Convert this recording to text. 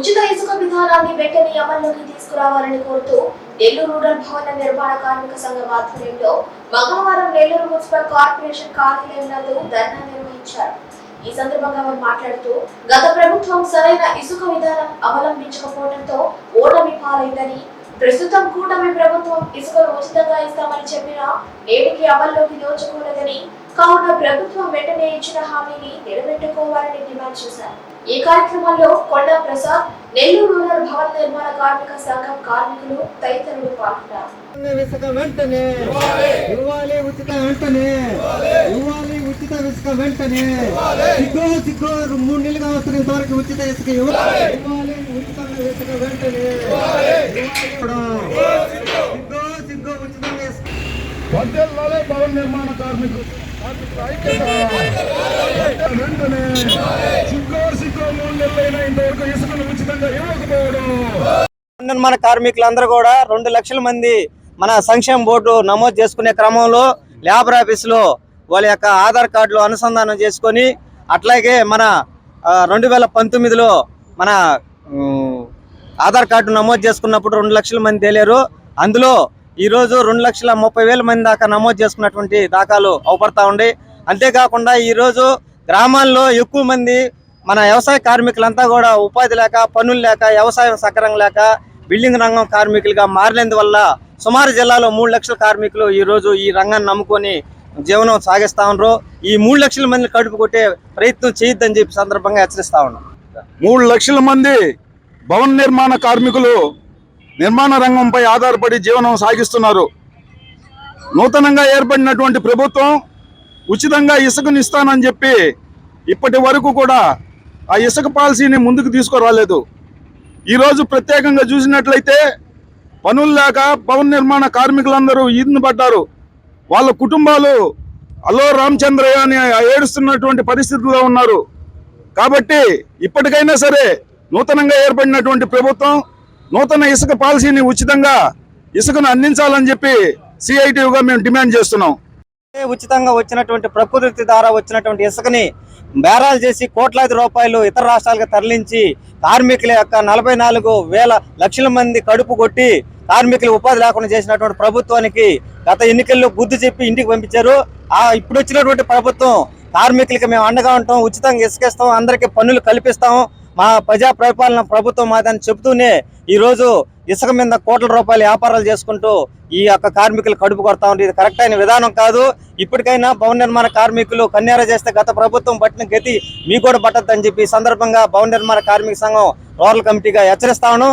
ఉచిత ఇసుక విధానాన్ని వెంటనే అమల్లోకి తీసుకురావాలని కోరుతూ నెల్లూరు రూరల్ భవన నిర్మాణ కార్మిక సంఘం ఆధ్వర్యంలో మంగళవారం నెల్లూరు మున్సిపల్ కార్పొరేషన్ కార్యాలయం నందు ధర్నా నిర్వహించారు. ఈ సందర్భంగా వారు మాట్లాడుతూ గత ప్రభుత్వం సరైన ఇసుక విధానం అవలంబించకపోవడంతో ఓటమి పాలైందని ప్రస్తుతం కూటమి ప్రభుత్వం ఇసుకను ఉచితంగా ఇస్తామని చెప్పినా నేటికి అమల్లోకి దోచకూడదని కావున ప్రభుత్వం వెంటనే ఇచ్చిన హామీని నిలబెట్టుకోవాలని డిమాండ్ చేశారు. ఈ కార్యక్రమంలో కొండా ప్రసాద్ నెల్లూరు రూరల్ భవన నిర్మాణ కార్మిక సంఘం కార్మికులు తదితరులు పాల్గొన్నారు. ఇసుక వెంటనే. ఇవ్వాలి ఉచిత వెంటనే. ఇవ్వాలి ఉచిత ఇసుక వెంటనే. సిగ్గు సిగ్గు మూడు నెలలుగా వస్తున్న ఇంతవరకు ఉచిత ఇసుక ఇవ్వాలి ఇవ్వాలి ఉచిత ఇసుక వెంటనే. ఇవ్వాలి కూడా. సిగ్గు సిగ్గు ఉచితంగా ఇసుక. వర్ధిల్లాలే భవన నిర్మాణ కార్మికులు. కార్మికుల వెంటనే మూడు నెలలైనా ఇంతవరకు ఇసుకను ఉచితంగా ఇవ్వకపోవడం. నిర్మాణ కార్మికులందరూ కూడా రెండు లక్షల మంది మన సంక్షేమ బోర్డు నమోదు చేసుకునే క్రమంలో లేబర్ ఆఫీసులో వాళ్ళ యొక్క ఆధార్ కార్డులు అనుసంధానం చేసుకొని అట్లాగే మన రెండు వేల పంతొమ్మిదిలో మన ఆధార్ కార్డు నమోదు చేసుకున్నప్పుడు రెండు లక్షల మంది తేలేరు. అందులో ఈరోజు రెండు లక్షల ముప్పై వేల మంది దాకా నమోదు చేసుకున్నటువంటి దాఖలు అవపడతా ఉండి అంతేకాకుండా ఈరోజు గ్రామాల్లో ఎక్కువ మంది మన వ్యవసాయ కార్మికులంతా కూడా ఉపాధి లేక పనులు లేక వ్యవసాయం సక్రం లేక బిల్డింగ్ రంగం కార్మికులుగా మారినందువల్ల సుమారు జిల్లాలో మూడు లక్షల కార్మికులు ఈరోజు ఈ రంగాన్ని నమ్ముకొని జీవనం సాగిస్తా ఉన్నారు. ఈ మూడు లక్షల మంది కడుపు కొట్టే ప్రయత్నం చేయొద్దని చెప్పి సందర్భంగా హెచ్చరిస్తా ఉన్నాం. మూడు లక్షల మంది భవన నిర్మాణ కార్మికులు నిర్మాణ రంగంపై ఆధారపడి జీవనం సాగిస్తున్నారు. నూతనంగా ఏర్పడినటువంటి ప్రభుత్వం ఉచితంగా ఇసుకనిస్తానని చెప్పి ఇప్పటి వరకు కూడా ఆ ఇసుక పాలసీని ముందుకు తీసుకురాలేదు. ఈరోజు ప్రత్యేకంగా చూసినట్లయితే పనులు లేక భవన నిర్మాణ కార్మికులందరూ ఈదును పడ్డారు. వాళ్ళ కుటుంబాలు అలో రామచంద్రయ్య అని ఏడుస్తున్నటువంటి పరిస్థితుల్లో ఉన్నారు. కాబట్టి ఇప్పటికైనా సరే నూతనంగా ఏర్పడినటువంటి ప్రభుత్వం నూతన ఇసుక పాలసీని ఉచితంగా ఇసుకను అందించాలని చెప్పి సిఐటిగా మేము డిమాండ్ చేస్తున్నాం. ఉచితంగా వచ్చినటువంటి ప్రకృతి ద్వారా వచ్చినటువంటి ఇసుకని బేరాలు చేసి కోట్లాది రూపాయలు ఇతర రాష్ట్రాలకు తరలించి కార్మికుల యొక్క నలభై నాలుగు వేల లక్షల మంది కడుపు కొట్టి కార్మికులు ఉపాధి లేకుండా చేసినటువంటి ప్రభుత్వానికి గత ఎన్నికల్లో బుద్ధి చెప్పి ఇంటికి పంపించారు. ఆ ఇప్పుడు వచ్చినటువంటి ప్రభుత్వం కార్మికులకి మేము అండగా ఉంటాం ఉచితంగా ఇసుకేస్తాం అందరికీ పన్నులు కల్పిస్తాం. మా ప్రజా పరిపాలన ప్రభుత్వం మాదని చెబుతూనే ఈరోజు ఇసుక మీద కోట్ల రూపాయల వ్యాపారాలు చేసుకుంటూ ఈ యొక్క కార్మికులు కడుపు కొడతా ఉంది ఇది కరెక్ట్ అయిన విధానం కాదు. ఇప్పటికైనా భవన నిర్మాణ కార్మికులు కన్యార చేస్తే గత ప్రభుత్వం పట్టిన గతి మీకు కూడా పట్టద్దని చెప్పి సందర్భంగా భవన నిర్మాణ కార్మిక సంఘం రూరల్ కమిటీగా హెచ్చరిస్తాను